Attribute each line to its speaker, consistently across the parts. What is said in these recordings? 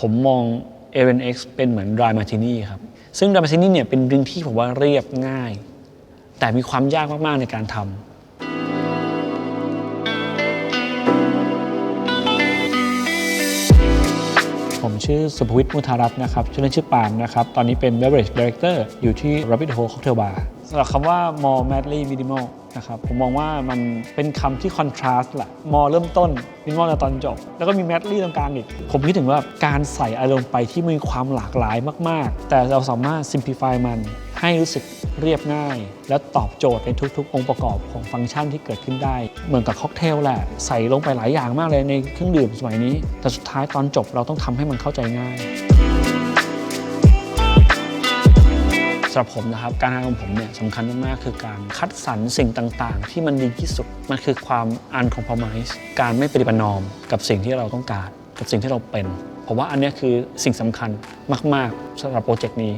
Speaker 1: ผมมอง a อ n X เป็นเหมือน dry martini ครับ ซึ่ง dry martini เนี่ยเป็นดริงที่ผมว่าเรียบง่าย แต่มีความยากมาก ๆ ในการทำผมชื่อสุภวิทย์มุทารัตน์นะครับ ชื่อเล่นชื่อปาล์มนะครับ ตอนนี้เป็น beverage director อยู่ที่ Rabbit Hole Cocktail Bar สำหรับคำว่า more madly minimal นะครับผมมองว่ามันเป็นคำที่ contrast แหละ more เริ่มต้น minimal ในตอนจบ แล้วก็มี madly ตรงกลางอีก ผมคิดถึงว่าการใส่อารมณ์ไปที่มีความหลากหลายมาก ๆ แต่เราสามารถ simplify มันให้รู้สึกเรียบง่าย และตอบโจทย์ในทุก ๆ องค์ประกอบของฟังก์ชันที่เกิดขึ้นได้ เหมือนกับค็อกเทลแหละ ใส่ลงไปหลายอย่างมากเลยในเครื่องดื่มสมัยนี้ แต่สุดท้ายตอนจบเราต้องทำให้มันเข้าใจง่าย สำหรับผมนะครับ การทำของผมเนี่ยสำคัญมากๆคือการคัดสรรสิ่งต่างๆ ที่มันดีที่สุด มันคือความ uncompromise การไม่ปฏิบัตินอมกับสิ่งที่เราต้องการ กับสิ่งที่เราเป็นผมว่าอันนี้คือสิ่งสำคัญมาก ๆสำหรับโปรเจกต์นี้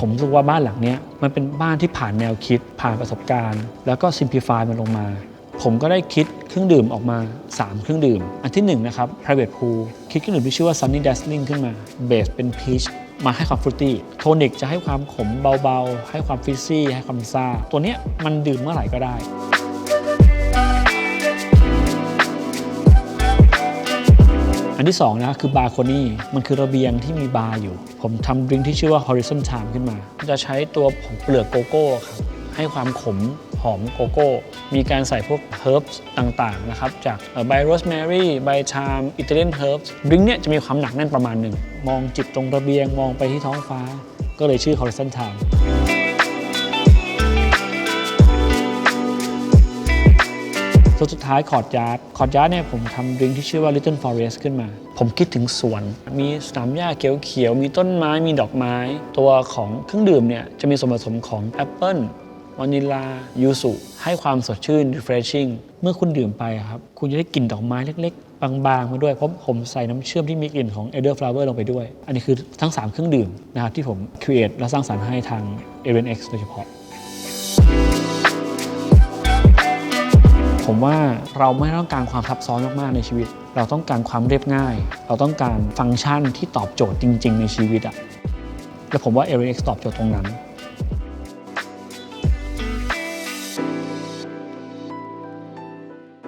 Speaker 1: ผมรู้ว่าบ้านหลังนี้มันเป็นบ้านที่ผ่านแนวคิดผ่านประสบการณ์ แล้วก็ simplify มันลงมา ผมก็ได้คิดเครื่องดื่มออกมา 3 เครื่องดื่ม อันที่1นะครับ private pool คิดเครื่องดื่มที่ชื่อว่า sunny dazzling ขึ้นมาเบสเป็น peach มาให้ความฟรุตตี้โทนิกจะให้ความขมเบาๆ ให้ความฟิซซี่ ให้ความซ่า ตัวเนี้ยมันดื่มเมื่อไหร่ก็ได้อันที่2นะคือบาร์โคนี่มันคือระเบียงที่มีบาร์อยู่ ผมทำดริงที่ชื่อว่า Horizon Time ขึ้นมา จะใช้ตัวของเปลือกโกโก้ครับให้ความขม หอมโกโก้ มีการใส่พวกเฮิร์บต่างๆนะครับจากใบโรสแมรี่ใบชามอิตาเลียนเฮิร์บดริงเนี่ยจะมีความหนักแน่นประมาณหนึ่ง มองจิบตรงระเบียงมองไปที่ท้องฟ้า ก็เลยชื่อ Horizon Time ตัวสุดท้ายคอร์ดยาร์ดคอร์ดยาร์ดเนี่ยผมทำดริงที่ชื่อว่า Little Forest ขึ้นมา ผมคิดถึงสวน มีสนามหญ้าเขียวๆ มีต้นไม้ มีดอกไม้ ตัวของเครื่องดื่มเนี่ยจะมีส่วนผสมของแอปเปิล วานิลา ยูสุ ให้ความสดชื่น refreshing เมื่อคุณดื่มไปครับ คุณจะได้กลิ่นดอกไม้เล็ก ๆ บาง ๆ มาด้วย เพราะผมใส่น้ำเชื่อมที่มีกลิ่นของ elderflower ลงไปด้วย อันนี้คือทั้ง 3 เครื่องดื่มนะครับที่ผม create และสร้างสรรค์ให้ทาง a v e n X โดยเฉพาะ ผมว่าเราไม่ต้องการความซับซ้อนมาก ๆ ในชีวิต เราต้องการความเรียบง่าย เราต้องการฟังก์ชันที่ตอบโจทย์จริง ๆ ในชีวิตอะและผมว่า a r i x ตอบโจทย์ตรงนั้น